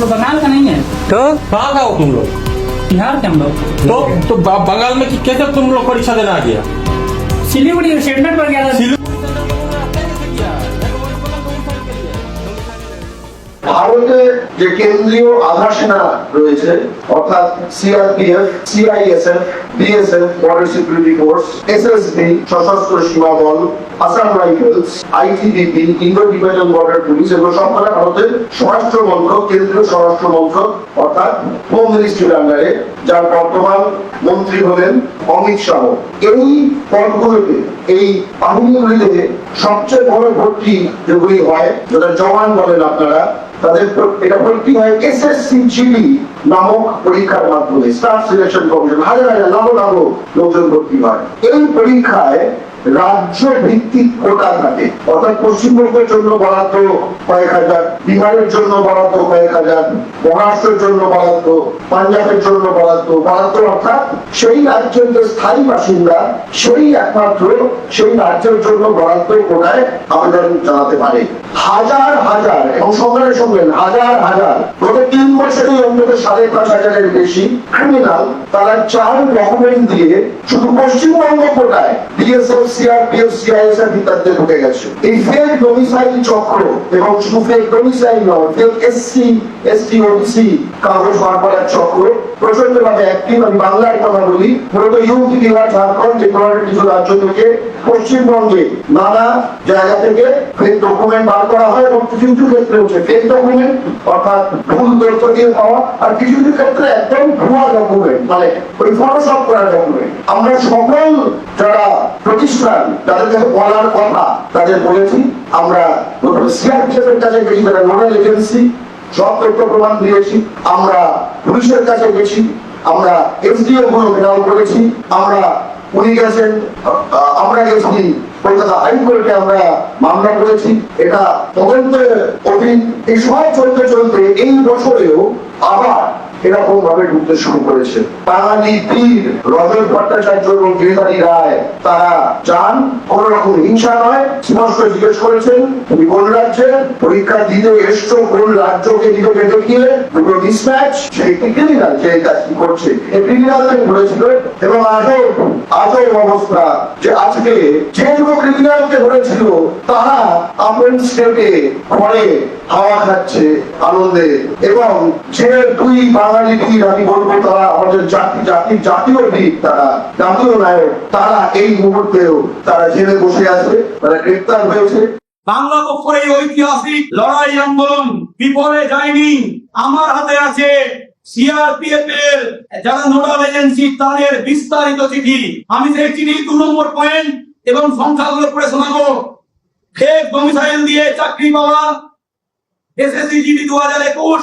लोग बंगाल का नहीं है। तो? कहाँ का हो तुम लोग। बिहार के हम लोग। तो तो बंगाल में कैसे तुम लोग परीक्षा देने आ गया? सिलीगुड़ी स्टेटमेंट पर गया था। ভারতের যে কেন্দ্রীয় আধা সেনা রয়েছে, অর্থাৎ CRPF CISF BSF Border Security Force SSB সশস্ত্র সীমা বল Assam Rifles ITBP Indo Tibetan Border Police এগুলো সব কটা ভারতের স্বরাষ্ট্র মন্ত্রক, কেন্দ্রীয় স্বরাষ্ট্র মন্ত্রক, অর্থাৎ হোম মিনিস্ট্রির আন্ডারে যার বর্তমান মন্ত্রী হলেন অমিত শাহ। এই পদগুলোতে এই বাহিনীগুলিতে সবচেয়ে বড় ভর্তি যেগুলি হয়, যেটা জওয়ান বলেন আপনারা তাদের এটা ভর্তি হয় এসএসসি জিডি নামক পরীক্ষার মাধ্যমে। স্টাফ সিলেকশন কমিশন হাজার হাজার, লাখ লাখ লোকজন ভর্তি হয়। এই পরীক্ষায় রাজ্য ভিত্তিক থাকে অর্থাৎ পশ্চিমবঙ্গের জন্য বরাদ্দ কয়েক হাজার, বিহারের জন্য বরাদ্দ কয়েক হাজার, মহারাষ্ট্রের জন্য বরাদ্দ, পাঞ্জাবের জন্য বরাদ্দ বরাদ্দ অর্থাৎ সেই রাজ্যের যে স্থায়ী বাসিন্দা, সেই একমাত্র, সেই রাজ্যের জন্য বরাদ্দ কোটায় আবেদন জানাতে পারে। হাজার হাজার, এবং সঙ্গে সঙ্গে হাজার হাজার। গত তিন বছরে অন্তত সাড়ে পাঁচ হাজারের বেশি ক্রিমিনাল তারা চার ডকুমেন্ট দিয়ে শুধু পশ্চিমবঙ্গ কোটায় বিএসএফ সিআরপিএফ সিআইএসএফ ইত্যাদিতে ঢুকে গেছে। এই ফেক ডোমিসাইল চক্র এবং শুধু ফেক ডোমিসাইল নয় ফেক এসসি এসটি ওবিসি কাগজ বার করার চক্র প্রচণ্ড ভাবে অ্যাক্টিভ আমি বাংলার কথা বলি, মূলত ইউপি বিহার ঝাড়খণ্ড ধরনের কিছু রাজ্য থেকে পশ্চিমবঙ্গে নানা জায়গা থেকে ফেক ডকুমেন্ট বার করা হয় এবং কিছু কিছু ক্ষেত্রে হচ্ছে ফেক ডকুমেন্ট অর্থাৎ ভুল তথ্য দিয়ে পাওয়া আর কিছু কিছু ক্ষেত্রে একদম ভুয়া ডকুমেন্ট মানে ওই ফটোশপ করা ডকুমেন্ট আমরা সকল যারা প্রতিষ্ঠান তাদের বলার কথা তাদের বলেছি, আমরা সিআরপিএফ এর কাছে গেছি তারা নোডাল এজেন্সি তথ্য প্রমাণ দিয়েছি, আমরা পুলিশের কাছে গেছি, আমরা এসডিও গুলো করেছি, আমরা উনি গেছেন আমরা গেছি কলকাতা হাইকোর্টে, আমরা মামলা করেছি। এটা তদন্তের অধীন, এই সব চলতে চলতে এই বছরেও আবার এরকম ভাবে ঢুকতে শুরু করেছে। বাঙালি পীর রজত ভট্টাচার্য এবং গিরিধারী রায়, তারা যান, কোন রকম হিংসা নয়, স্পষ্ট জিজ্ঞেস করেছেন, তুমি কোন রাজ্যে? পরীক্ষা দিতে এসছো, কোন রাজ্যকে নিজেকে দেখিয়ে দুটো মিসম্যাচ সেই ক্রিমিনাল যে এই কাজটি করছে। এই ক্রিমিনালদের ধরেছিল এবং আজও আজও অবস্থা যে আজকে যে দুটো ক্রিমিনালকে ধরেছিল তারা আপন স্টেটে ঘরে হাওয়া খাচ্ছে আনন্দে এবং যে দুই বাঙালি আমি বলব তারা? আমাদের জাতি জাতি, জাতীয় তারা, জাতীয় নায়ক। তারা এই মুহূর্তেও তারা জেলে বসে আছে, তারা গ্রেপ্তার হয়েছে। বাংলা পক্ষের ঐতিহাসিক লড়াই আন্দোলন বিফলে যায়নি। আমার হাতে আছে সিআরপিএফ এর যারা নোডাল এজেন্সি, তাদের বিস্তারিত চিঠি। আমি সেই চিঠি দু নম্বর পয়েন্ট এবং সংখ্যাগুলো পড়ে শোনাবো। ফেক ডোমিসাইল দিয়ে চাকরি পাওয়া এসএসসি জিডি দু হাজার একুশ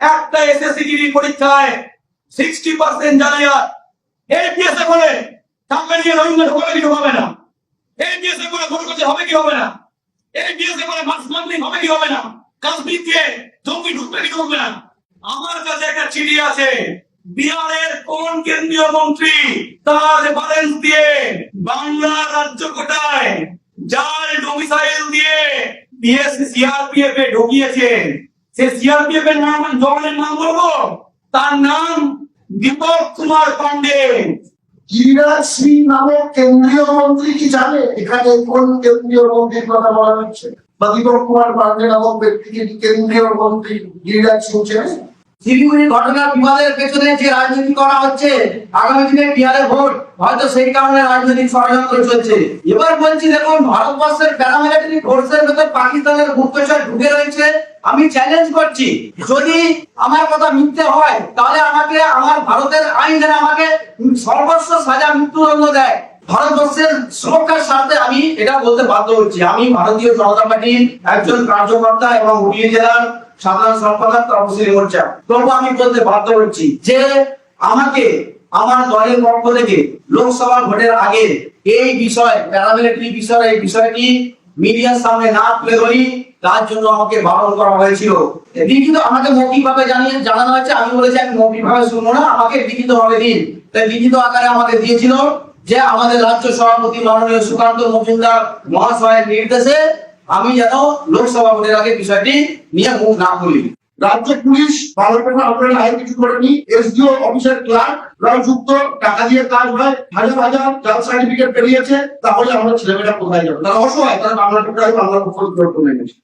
একটা এসএসসি পরীক্ষায় সিক্সটি পার্সেন্ট জালিয়াত। এপিএস এ করে টাকা নিয়ে রবীন্দ্র ঢোকালে কিছু হবে না? এপিএস হবে কি হবে না? এপিএস এ করে মাস মান্থলি হবে কি হবে না? কাশ্মীরকে জঙ্গি ঢুকবে কি ঢুকবে না? আমার কাছে একটা চিঠি আছে। বিহারের কোন কেন্দ্রীয় মন্ত্রী তার রেফারেন্স দিয়ে বাংলা রাজ্য কোটায় যার ডোমিসাইল দিয়ে সিআরপিএফ এ সে সিআরপিএফ এর নাম নাম বলব? তার নাম দীপক কুমার পান্ডে। গিরিরাজ সিং নামক কেন্দ্রীয় মন্ত্রী কি জানে? এখানে কোন কেন্দ্রীয় মন্ত্রীর কথা বলা হচ্ছে? বা দীপক কুমার পান্ডে নামক ব্যক্তিকে কেন্দ্রীয় মন্ত্রী গিরিরাজ সিং চেনে শিলিগুড়ি ঘটনার বিবাদের পেছনে যে রাজনীতি করা হচ্ছে, আগামী দিনে বিহারে ভোট, হয়তো সেই কারণে রাজনৈতিক ষড়যন্ত্র চলছে। এবার বলছি, দেখুন, ভারতবর্ষের প্যারামিলিটারি ফোর্সের ভেতর পাকিস্তানের গুপ্তচর ঢুকে রয়েছে। আমি চ্যালেঞ্জ করছি, যদি আমার কথা মিথ্যে হয়, তাহলে আমাকে, আমার ভারতের আইন যেন আমাকে সর্বস্ব সাজা মৃত্যুদণ্ড দেয়। ভারতবর্ষের সুরক্ষার স্বার্থে আমি এটা বলতে বাধ্য হচ্ছি। আমি ভারতীয় জনতা পার্টির একজন কার্যকর্তা এবং হুগলি জেলার সাধারণ সম্পাদক তপশিলি মোর্চা। তবু আমি বলতে বাধ্য হচ্ছি যে আমাকে আমার দলের পক্ষ থেকে লোকসভা ভোটের আগে এই বিষয়, প্যারামিলিটারি বিষয়, এই বিষয়টি মিডিয়ার সামনে না তুলে ধরি, তার জন্য আমাকে বারণ করা হয়েছিল। লিখিত আমাকে মৌখিক ভাবে জানিয়ে জানানো হয়েছে, আমি বলেছি আমি মৌখিক ভাবে শুনব না, আমাকে লিখিত ভাবে দিন। তাই লিখিত আকারে আমাকে দিয়েছিল যে আমাদের রাজ্য সভাপতি মাননীয় সুকান্ত মজুমদার মহাশয়ের নির্দেশে আমি যেন লোকসভা ভোটের আগে বিষয়টি নিয়ে মুখ না খুলি। রাজ্য পুলিশ করে আপনারা আইন কিছু করেনি। এসডিও অফিসার ক্লার্ক, রাও যুক্ত, টাকা দিয়ে কাজ হয়, হাজার হাজার জাল সার্টিফিকেট পেরিয়েছে তাহলে আমরা ছেলেমেয়েরা কোথায় যাবে? তারা অসহায়, তারা বাংলা টোকায় বাংলা পক্ষ গেছে